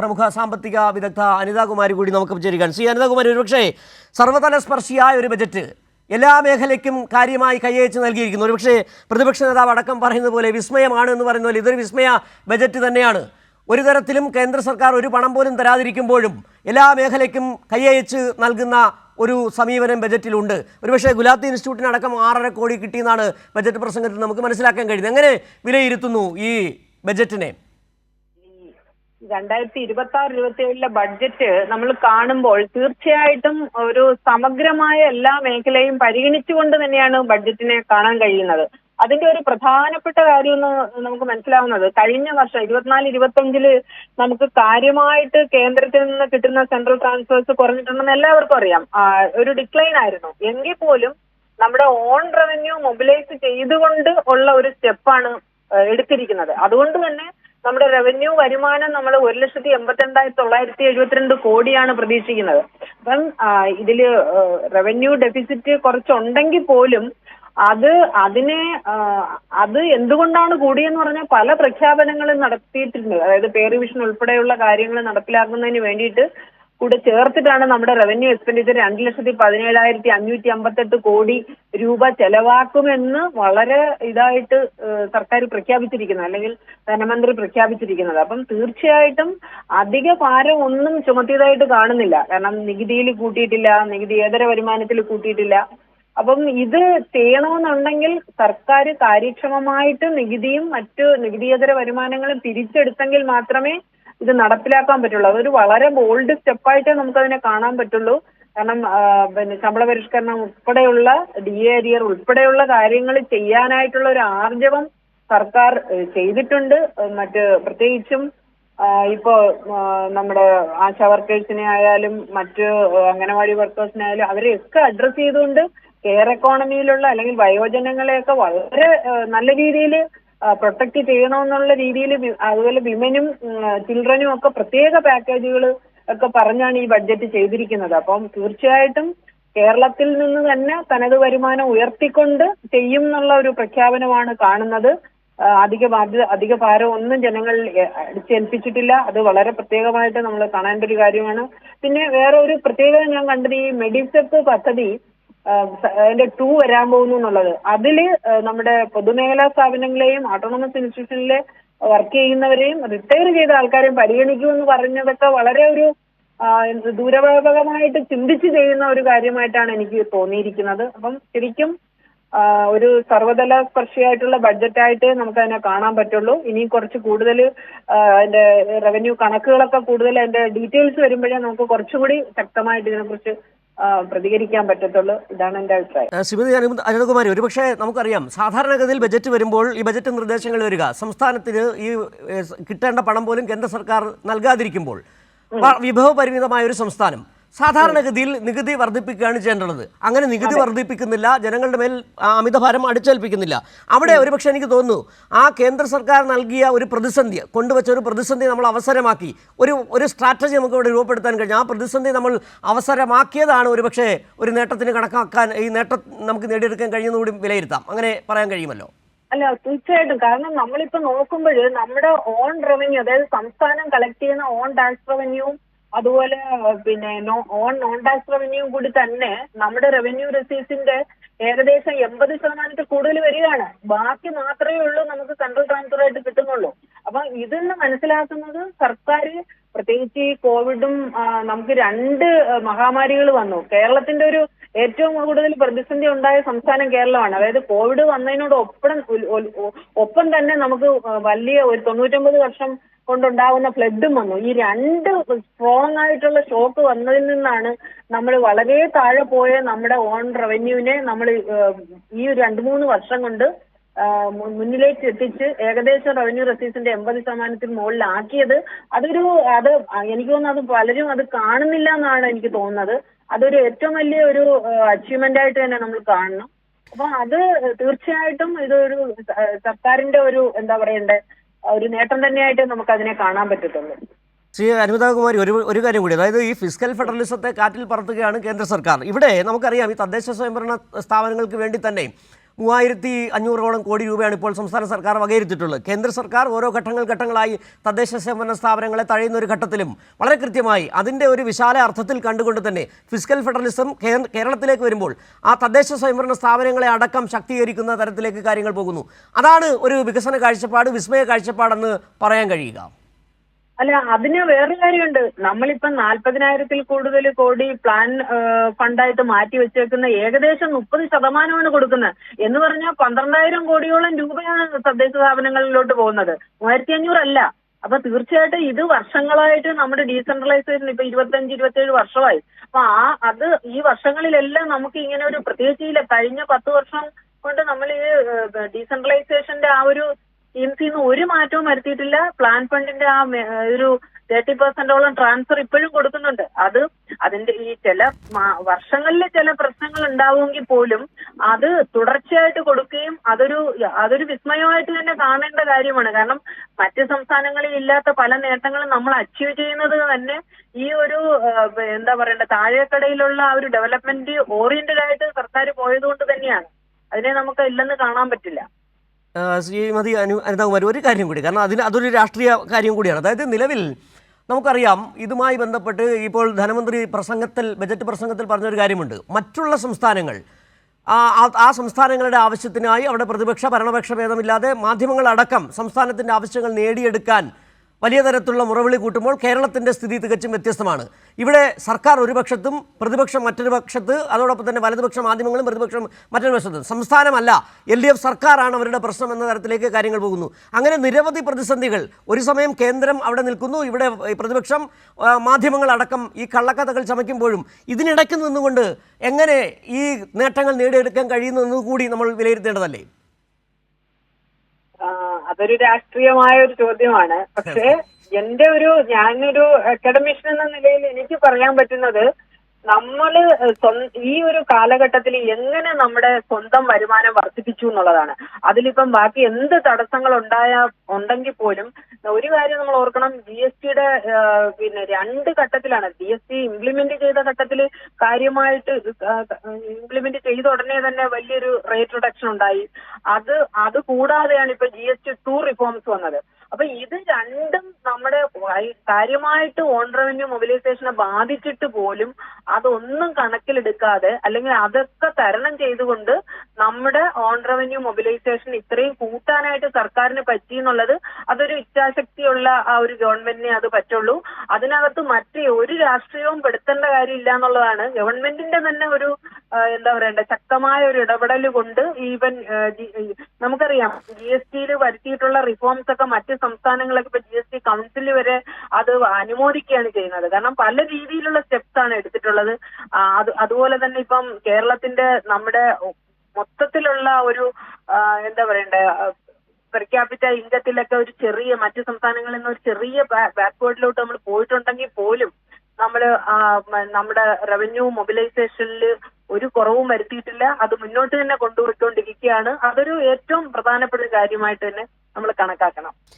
പ്രമുഖ സാമ്പത്തിക വിദഗ്ധ അനിതാകുമാരി കൂടി നമുക്ക് വിചാരിക്കാം ശ്രീ അനിതാകുമാരി ഒരുപക്ഷേ സർവതല സ്പർശിയായ ഒരു ബജറ്റ് എല്ലാ മേഖലയ്ക്കും കാര്യമായി കൈയച്ച് നൽകിയിരിക്കുന്നു. ഒരുപക്ഷേ പ്രതിപക്ഷ നേതാവ് അടക്കം പറയുന്നത് പോലെ വിസ്മയമാണ് എന്ന് പറയുന്ന പോലെ ഇതൊരു വിസ്മയ ബജറ്റ് തന്നെയാണ്. ഒരു തരത്തിലും കേന്ദ്ര സർക്കാർ ഒരു പണം പോലും തരാതിരിക്കുമ്പോഴും എല്ലാ മേഖലയ്ക്കും കൈയച്ച് നൽകുന്ന ഒരു സമീപനം ബജറ്റിലുണ്ട്. ഒരുപക്ഷേ ഗുലാത്തി ഇൻസ്റ്റിറ്റ്യൂട്ടിനടക്കം ആറര കോടി കിട്ടിയെന്നാണ് ബജറ്റ് പ്രസംഗത്തിൽ നമുക്ക് മനസ്സിലാക്കാൻ കഴിയുന്നത്. എങ്ങനെ വിലയിരുത്തുന്നു ഈ ബജറ്റിനെ? രണ്ടായിരത്തി ഇരുപത്തി ആറ് ഇരുപത്തി ഏഴിലെ ബഡ്ജറ്റ് നമ്മൾ കാണുമ്പോൾ തീർച്ചയായിട്ടും ഒരു സമഗ്രമായ എല്ലാ മേഖലയും പരിഗണിച്ചുകൊണ്ട് തന്നെയാണ് ബഡ്ജറ്റിനെ കാണാൻ കഴിയുന്നത്. അതിന്റെ ഒരു പ്രധാനപ്പെട്ട കാര്യം എന്ന് നമുക്ക് മനസ്സിലാവുന്നത് കഴിഞ്ഞ വർഷം ഇരുപത്തിനാല് ഇരുപത്തഞ്ചിൽ നമുക്ക് കാര്യമായിട്ട് കേന്ദ്രത്തിൽ നിന്ന് കിട്ടുന്ന സെൻട്രൽ ട്രാൻസ്ഫേഴ്സ് കുറഞ്ഞിട്ടുണ്ടെന്ന് എല്ലാവർക്കും അറിയാം. ഒരു ഡിക്ലൈൻ ആയിരുന്നു. എങ്കിൽ പോലും നമ്മുടെ ഓൺ റവന്യൂ മൊബിലൈസ് ചെയ്തുകൊണ്ട് ഉള്ള ഒരു സ്റ്റെപ്പാണ് എടുത്തിരിക്കുന്നത്. അതുകൊണ്ട് തന്നെ നമ്മുടെ റവന്യൂ വരുമാനം നമ്മൾ ഒരു ലക്ഷത്തി എൺപത്തിരണ്ടായിരത്തി തൊള്ളായിരത്തി എഴുപത്തിരണ്ട് കോടിയാണ് പ്രതീക്ഷിക്കുന്നത്. അപ്പം ഇതിൽ റവന്യൂ ഡെഫിസിറ്റ് കുറച്ചുണ്ടെങ്കിൽ പോലും അത് അതിനെ അത് എന്തുകൊണ്ടാണ് കൂടിയെന്ന് പറഞ്ഞാൽ പല പ്രഖ്യാപനങ്ങളും നടത്തിയിട്ടുണ്ട്. അതായത് പേ റിവിഷൻ ഉൾപ്പെടെയുള്ള കാര്യങ്ങൾ നടപ്പിലാക്കുന്നതിന് വേണ്ടിയിട്ട് കൂടെ ചേർത്തിട്ടാണ് നമ്മുടെ റവന്യൂ എക്സ്പെൻഡിച്ചർ രണ്ട് ലക്ഷത്തി പതിനേഴായിരത്തി അഞ്ഞൂറ്റി അമ്പത്തെട്ട് കോടി രൂപ ചെലവാക്കുമെന്ന് വളരെ ഇതായിട്ട് സർക്കാർ പ്രഖ്യാപിച്ചിരിക്കുന്നത് അല്ലെങ്കിൽ ധനമന്ത്രി പ്രഖ്യാപിച്ചിരിക്കുന്നത്. അപ്പം തീർച്ചയായിട്ടും അധിക ഭാരം ഒന്നും ചുമത്തിയതായിട്ട് കാണുന്നില്ല. കാരണം നികുതിയിൽ കൂട്ടിയിട്ടില്ല നികുതി ഏതര വരുമാനത്തിൽ കൂട്ടിയിട്ടില്ല. അപ്പം ഇത് ചെയ്യണമെന്നുണ്ടെങ്കിൽ സർക്കാർ കാര്യക്ഷമമായിട്ട് നികുതിയും മറ്റു നികുതിയേതര വരുമാനങ്ങളും തിരിച്ചെടുത്തെങ്കിൽ മാത്രമേ ഇത് നടപ്പിലാക്കാൻ പറ്റുള്ളൂ. അതൊരു വളരെ ബോൾഡ് സ്റ്റെപ്പായിട്ടേ നമുക്കതിനെ കാണാൻ പറ്റുള്ളൂ. കാരണം പിന്നെ ശമ്പള പരിഷ്കരണം ഉൾപ്പെടെയുള്ള ഡി എ അരിയർ ഉൾപ്പെടെയുള്ള കാര്യങ്ങൾ ചെയ്യാനായിട്ടുള്ള ഒരു ആർജവം സർക്കാർ ചെയ്തിട്ടുണ്ട്. മറ്റ് പ്രത്യേകിച്ചും ഇപ്പോ നമ്മുടെ ആശാ വർക്കേഴ്സിനെ ആയാലും മറ്റ് അംഗനവാടി വർക്കേഴ്സിനെ ആയാലും അവരെയൊക്കെ അഡ്രസ് ചെയ്തുകൊണ്ട് കെയർ എക്കോണമിയിലുള്ള അല്ലെങ്കിൽ വയോജനങ്ങളെയൊക്കെ വളരെ നല്ല രീതിയിൽ പ്രൊട്ടക്ട് ചെയ്യണമെന്നുള്ള രീതിയിൽ അതുപോലെ വിമനും ചിൽഡ്രനും ഒക്കെ പ്രത്യേക പാക്കേജുകൾ ഒക്കെ പറഞ്ഞാണ് ഈ ബഡ്ജറ്റ് ചെയ്തിരിക്കുന്നത്. അപ്പം തീർച്ചയായിട്ടും കേരളത്തിൽ നിന്ന് തന്നെ തനത് വരുമാനം ഉയർത്തിക്കൊണ്ട് ചെയ്യും എന്നുള്ള ഒരു പ്രഖ്യാപനമാണ് കാണുന്നത്. അധിക ബാധ്യത അധിക ഭാരം ഒന്നും ജനങ്ങൾ അടിച്ചേൽപ്പിച്ചിട്ടില്ല. അത് വളരെ പ്രത്യേകമായിട്ട് നമ്മൾ കാണേണ്ട ഒരു കാര്യമാണ്. പിന്നെ വേറെ ഒരു പ്രത്യേകത ഞാൻ കണ്ടത് ഈ മെഡിസെപ്പ് പദ്ധതി അതിന്റെ ടൂ വരാൻ പോകുന്നു എന്നുള്ളത്. അതിൽ നമ്മുടെ പൊതുമേഖലാ സ്ഥാപനങ്ങളെയും ഓട്ടോണമസ് ഇൻസ്റ്റിറ്റ്യൂഷനിലെ വർക്ക് ചെയ്യുന്നവരെയും റിട്ടയർ ചെയ്ത ആൾക്കാരെയും പരിഗണിക്കുമെന്ന് പറഞ്ഞതൊക്കെ വളരെ ഒരു ദൂരവ്യാപകമായിട്ട് ചിന്തിച്ച് ചെയ്യുന്ന ഒരു കാര്യമായിട്ടാണ് എനിക്ക് തോന്നിയിരിക്കുന്നത്. അപ്പം ശരിക്കും ഒരു സർവതല സ്പർശിയായിട്ടുള്ള ബഡ്ജറ്റായിട്ട് നമുക്ക് അതിനെ കാണാൻ പറ്റുള്ളൂ. ഇനി കുറച്ച് കൂടുതൽ അതിന്റെ റവന്യൂ കണക്കുകളൊക്കെ കൂടുതൽ അതിന്റെ ഡീറ്റെയിൽസ് വരുമ്പോഴേ നമുക്ക് കുറച്ചുകൂടി ശക്തമായിട്ട് ഇതിനെക്കുറിച്ച് പ്രതികരിക്കാൻ പറ്റത്തുള്ളൂ. ഇതാണ് എന്റെ അഭിപ്രായം. ശ്രീമതി അനിത അനിതകുമാരി ഒരുപക്ഷെ നമുക്കറിയാം സാധാരണഗതിയിൽ ബജറ്റ് വരുമ്പോൾ ഈ ബജറ്റ് നിർദ്ദേശങ്ങൾ വരിക സംസ്ഥാനത്തിന് ഈ കിട്ടേണ്ട പണം പോലും കേന്ദ്ര സർക്കാർ നൽകാതിരിക്കുമ്പോൾ വിഭവ പരിമിതമായ ഒരു സംസ്ഥാനം സാധാരണഗതിയിൽ നികുതി വർദ്ധിപ്പിക്കുകയാണ് ചെയ്യേണ്ടത്. അങ്ങനെ നികുതി വർദ്ധിപ്പിക്കുന്നില്ല ജനങ്ങളുടെ മേൽ അമിതഭാരം അടിച്ചേൽപ്പിക്കുന്നില്ല. അവിടെ ഒരുപക്ഷെ എനിക്ക് തോന്നുന്നു ആ കേന്ദ്ര സർക്കാർ നൽകിയ ഒരു പ്രതിസന്ധി കൊണ്ടുവച്ച ഒരു പ്രതിസന്ധി നമ്മൾ അവസരമാക്കി. ഒരു ഒരു സ്ട്രാറ്റജി നമുക്ക് ഇവിടെ രൂപപ്പെടുത്താൻ കഴിഞ്ഞു. ആ പ്രതിസന്ധി നമ്മൾ അവസരമാക്കിയതാണ് ഒരുപക്ഷെ ഒരു നേട്ടത്തിന് കണക്കാക്കാൻ ഈ നേട്ടം നമുക്ക് നേടിയെടുക്കാൻ കഴിയുന്നതുകൂടി വിലയിരുത്താം. അങ്ങനെ പറയാൻ കഴിയുമല്ലോ? അല്ല തീർച്ചയായിട്ടും. കാരണം നമ്മളിപ്പോ നോക്കുമ്പോൾ നമ്മുടെ ഓൺ റവന്യൂ അതായത് സംസ്ഥാനം കളക്ട് ചെയ്യുന്ന ഓൺ ടാക്സ് റവന്യൂവും അതുപോലെ പിന്നെ ഓൺ നോൺ ടാക്സ് റവന്യൂ കൂടി തന്നെ നമ്മുടെ റവന്യൂ റെസീവ്സിന്റെ ഏകദേശം എൺപത് ശതമാനത്തിൽ കൂടുതൽ വരികയാണ്. ബാക്കി മാത്രമേ ഉള്ളൂ നമുക്ക് സെൻട്രൽ ട്രാൻസ്ഫർ ആയിട്ട് കിട്ടുന്നുള്ളൂ. അപ്പൊ ഇതിൽ നിന്ന് മനസ്സിലാക്കുന്നത് സർക്കാർ പ്രത്യേകിച്ച് ഈ കോവിഡും നമുക്ക് രണ്ട് മഹാമാരികൾ വന്നു. കേരളത്തിന്റെ ഒരു ഏറ്റവും കൂടുതൽ പ്രതിസന്ധി ഉണ്ടായ സംസ്ഥാനം കേരളമാണ്. അതായത് കോവിഡ് വന്നതിനോടൊപ്പം ഉൽ- ഉൽ- ഒപ്പം തന്നെ നമുക്ക് വലിയ ഒരു തൊണ്ണൂറ്റൊമ്പത് വർഷം കൊണ്ടുണ്ടാകുന്ന ഫ്ലഡും വന്നു. ഈ രണ്ട് സ്ട്രോങ് ആയിട്ടുള്ള ഷോക്ക് വന്നതിൽ നിന്നാണ് നമ്മൾ വളരെ താഴെ പോയ നമ്മുടെ ഓൺ റവന്യൂവിനെ നമ്മൾ ഈ ഒരു രണ്ട് മൂന്ന് വർഷം കൊണ്ട് മുന്നിലേക്ക് എത്തിച്ച് ഏകദേശം റവന്യൂ റെസീവ്സിന്റെ എൺപത് ശതമാനത്തിന് മുകളിലാക്കിയത്. അതൊരു അത് എനിക്ക് തോന്നുന്നു അത് പലരും അത് കാണുന്നില്ല എന്നാണ് എനിക്ക് തോന്നുന്നത്. അതൊരു ഏറ്റവും വലിയ ഒരു അച്ചീവ്മെന്റ് ആയിട്ട് തന്നെ നമ്മൾ കാണണം. അപ്പൊ അത് തീർച്ചയായിട്ടും ഇതൊരു സർക്കാരിന്റെ ഒരു എന്താ പറയണ്ടേ ഒരു നേട്ടം തന്നെയായിട്ട് നമുക്ക് അതിനെ കാണാൻ പറ്റത്തുള്ളൂ. ശ്രീ അനിമിതാകുമാരി ഒരു ഒരു കാര്യം കൂടി. അതായത് ഈ ഫിസിക്കൽ ഫെഡറലിസത്തെ കാറ്റിൽ പറത്തുകയാണ് കേന്ദ്ര സർക്കാർ. ഇവിടെ നമുക്കറിയാം ഈ തദ്ദേശ സ്വയംഭരണ സ്ഥാപനങ്ങൾക്ക് വേണ്ടി തന്നെ മൂവായിരത്തി അഞ്ഞൂറോളം കോടി രൂപയാണ് ഇപ്പോൾ സംസ്ഥാന സർക്കാർ വകയിരുത്തിയിട്ടുള്ളത്. കേന്ദ്ര സർക്കാർ ഓരോ ഘട്ടങ്ങൾ ഘട്ടങ്ങളായി തദ്ദേശ സ്വയംഭരണ സ്ഥാപനങ്ങളെ തഴയുന്ന ഒരു ഘട്ടത്തിലും വളരെ കൃത്യമായി അതിന്റെ ഒരു വിശാല അർത്ഥത്തിൽ കണ്ടുകൊണ്ട് തന്നെ ഫിസിക്കൽ ഫെഡറലിസം കേരളത്തിലേക്ക് വരുമ്പോൾ ആ തദ്ദേശ സ്വയംഭരണ സ്ഥാപനങ്ങളെ അടക്കം ശക്തീകരിക്കുന്ന തരത്തിലേക്ക് കാര്യങ്ങൾ പോകുന്നു. അതാണ് ഒരു വികസന കാഴ്ചപ്പാട് വിസ്മയ കാഴ്ചപ്പാടെന്ന് പറയാൻ കഴിയുക. അല്ല അതിന് വേറൊരു കാര്യമുണ്ട്. നമ്മളിപ്പം നാൽപ്പതിനായിരത്തിൽ കൂടുതൽ കോടി പ്ലാൻ ഫണ്ടായിട്ട് മാറ്റി വെച്ചേക്കുന്ന ഏകദേശം മുപ്പത് ശതമാനമാണ് കൊടുക്കുന്നത്. എന്ന് പറഞ്ഞാൽ പന്ത്രണ്ടായിരം കോടിയോളം രൂപയാണ് തദ്ദേശ സ്ഥാപനങ്ങളിലോട്ട് പോകുന്നത്. മൂവായിരത്തി അഞ്ഞൂറല്ല അപ്പൊ തീർച്ചയായിട്ടും ഇത് വർഷങ്ങളായിട്ട് നമ്മുടെ ഡീസെൻട്രലൈസേഷൻ ഇപ്പൊ ഇരുപത്തഞ്ച് ഇരുപത്തേഴ് വർഷമായി. അപ്പൊ ആ അത് ഈ വർഷങ്ങളിലെല്ലാം നമുക്ക് ഇങ്ങനെ ഒരു പ്രത്യേകിച്ച് കഴിഞ്ഞ പത്ത് വർഷം കൊണ്ട് നമ്മൾ ഈ ഡീസെൻട്രലൈസേഷന്റെ ആ ഒരു സ്കീംസിൽ നിന്ന് ഒരു മാറ്റവും വരുത്തിയിട്ടില്ല. പ്ലാൻ ഫണ്ടിന്റെ ആ ഒരു തേർട്ടി പെർസെന്റോളം ട്രാൻസ്ഫർ ഇപ്പോഴും കൊടുക്കുന്നുണ്ട്. അത് അതിന്റെ ഈ ചില വർഷങ്ങളിൽ ചില പ്രശ്നങ്ങൾ ഉണ്ടാവുമെങ്കിൽ പോലും അത് തുടർച്ചയായിട്ട് കൊടുക്കുകയും അതൊരു അതൊരു വിസ്മയമായിട്ട് തന്നെ കാണേണ്ട കാര്യമാണ്. കാരണം മറ്റ് സംസ്ഥാനങ്ങളിൽ ഇല്ലാത്ത പല നേട്ടങ്ങളും നമ്മൾ അച്ചീവ് ചെയ്യുന്നത് തന്നെ ഈ ഒരു എന്താ പറയണ്ട താഴേക്കടയിലുള്ള ആ ഒരു ഡെവലപ്മെന്റ് ഓറിയന്റഡ് ആയിട്ട് സർക്കാർ പോയതുകൊണ്ട് തന്നെയാണ്. അതിനെ നമുക്ക് ഇല്ലെന്ന് കാണാൻ പറ്റില്ല. ശ്രീമതി അനു അനിതകുമാരി ഒരു കാര്യം കൂടി. കാരണം അതിന് അതൊരു രാഷ്ട്രീയ കാര്യം കൂടിയാണ്. അതായത് നിലവിൽ നമുക്കറിയാം ഇതുമായി ബന്ധപ്പെട്ട് ഇപ്പോൾ ധനമന്ത്രി പ്രസംഗത്തിൽ ബജറ്റ് പ്രസംഗത്തിൽ പറഞ്ഞൊരു കാര്യമുണ്ട്. മറ്റുള്ള സംസ്ഥാനങ്ങൾ ആ സംസ്ഥാനങ്ങളുടെ ആവശ്യത്തിനായി അവിടെ പ്രതിപക്ഷ ഭരണപക്ഷ ഭേദമില്ലാതെ മാധ്യമങ്ങളടക്കം സംസ്ഥാനത്തിന്റെ ആവശ്യങ്ങൾ നേടിയെടുക്കാൻ വലിയ തരത്തിലുള്ള മുറവിളി കൂട്ടുമ്പോൾ കേരളത്തിന്റെ സ്ഥിതി തികച്ചും വ്യത്യസ്തമാണ്. ഇവിടെ സർക്കാർ ഒരു പക്ഷത്തും പ്രതിപക്ഷം മറ്റൊരു പക്ഷത്ത് അതോടൊപ്പം തന്നെ വലതുപക്ഷ മാധ്യമങ്ങളും പ്രതിപക്ഷം മറ്റൊരു പക്ഷത്തും. സംസ്ഥാനമല്ല എൽ ഡി എഫ് സർക്കാരാണ് അവരുടെ പ്രശ്നം എന്ന തരത്തിലേക്ക് കാര്യങ്ങൾ പോകുന്നു. അങ്ങനെ നിരവധി പ്രതിസന്ധികൾ. ഒരു സമയം കേന്ദ്രം അവിടെ നിൽക്കുന്നു ഇവിടെ പ്രതിപക്ഷം മാധ്യമങ്ങളടക്കം ഈ കള്ളക്കഥകൾ ചമയ്ക്കുമ്പോഴും ഇതിനിടയ്ക്ക് നിന്നുകൊണ്ട് എങ്ങനെ ഈ നേട്ടങ്ങൾ നേടിയെടുക്കാൻ കഴിയുന്നു കൂടി നമ്മൾ വിലയിരുത്തേണ്ടതല്ലേ? അതൊരു രാഷ്ട്രീയമായ ഒരു ചോദ്യമാണ്. പക്ഷേ എന്റെ ഒരു ഞാനൊരു അക്കാഡമിഷ്യൻ എന്ന നിലയിൽ എനിക്ക് പറയാൻ പറ്റുന്നത് നമ്മൾ ഈ ഒരു കാലഘട്ടത്തിൽ എങ്ങനെ നമ്മുടെ സ്വന്തം വരുമാനം വർദ്ധിപ്പിച്ചു എന്നുള്ളതാണ്. അതിലിപ്പം ബാക്കി എന്ത് തടസ്സങ്ങൾ ഉണ്ടായ ഉണ്ടെങ്കിൽ പോലും ഒരു കാര്യം നമ്മൾ ഓർക്കണം ജി എസ് ടിയുടെ പിന്നെ രണ്ട് ഘട്ടത്തിലാണ്. ജി എസ് ടി ഇംപ്ലിമെന്റ് ചെയ്ത ഘട്ടത്തിൽ കാര്യമായിട്ട് ഇംപ്ലിമെന്റ് ചെയ്ത ഉടനെ തന്നെ വലിയൊരു റേറ്റ് റിഡക്ഷൻ ഉണ്ടായി. അത് അത് കൂടാതെയാണ് ഇപ്പൊ G S T two reforms വന്നത്. അപ്പൊ ഇത് രണ്ടും നമ്മുടെ കാര്യമായിട്ട് ഓൺ റവന്യൂ മൊബിലൈസേഷനെ ബാധിച്ചിട്ട് പോലും അതൊന്നും കണക്കിലെടുക്കാതെ അല്ലെങ്കിൽ അതൊക്കെ തരണം ചെയ്തുകൊണ്ട് നമ്മുടെ ഓൺ റവന്യൂ മൊബിലൈസേഷൻ ഇത്രയും കൂട്ടാനായിട്ട് സർക്കാരിന് പറ്റി എന്നുള്ളത് അതൊരു ഇച്ഛാശക്തിയുള്ള ആ ഒരു ഗവൺമെന്റിനെ അത് പറ്റുള്ളൂ. അതിനകത്ത് മറ്റേ ഒരു രാഷ്ട്രീയവും പെടുത്തേണ്ട കാര്യമില്ല എന്നുള്ളതാണ്. ഗവൺമെന്റിന്റെ തന്നെ ഒരു എന്താ പറയണ്ട ശക്തമായ ഒരു ഇടപെടൽ കൊണ്ട് ഈവൻ നമുക്കറിയാം. ജി എസ് ടിയിൽ വരുത്തിയിട്ടുള്ള റിഫോംസ് ഒക്കെ മറ്റ് സംസ്ഥാനങ്ങളൊക്കെ ഇപ്പൊ ജി എസ് ടി കൗൺസിൽ വരെ അത് അനുമോദിക്കുകയാണ് ചെയ്യുന്നത്. കാരണം പല രീതിയിലുള്ള സ്റ്റെപ്സ് ആണ് എടുത്തിട്ടുള്ളത്. അത് അതുപോലെ തന്നെ ഇപ്പം കേരളത്തിന്റെ നമ്മുടെ മൊത്തത്തിലുള്ള ഒരു എന്താ പറയണ്ടേ പ്രഖ്യാപിച്ച ഇൻകത്തിലൊക്കെ ഒരു ചെറിയ മറ്റു സംസ്ഥാനങ്ങളിൽ നിന്ന് ഒരു ചെറിയ ബാക്ക്വേർഡിലോട്ട് നമ്മൾ പോയിട്ടുണ്ടെങ്കിൽ പോലും നമ്മൾ നമ്മുടെ റവന്യൂ മൊബിലൈസേഷനിൽ ഒരു കുറവും വരുത്തിയിട്ടില്ല. അത് മുന്നോട്ട് തന്നെ കൊണ്ടുപോയിക്കൊണ്ടിരിക്കുകയാണ് അതൊരു ഏറ്റവും പ്രധാനപ്പെട്ട കാര്യമായിട്ട് തന്നെ നമ്മൾ കണക്കാക്കണം.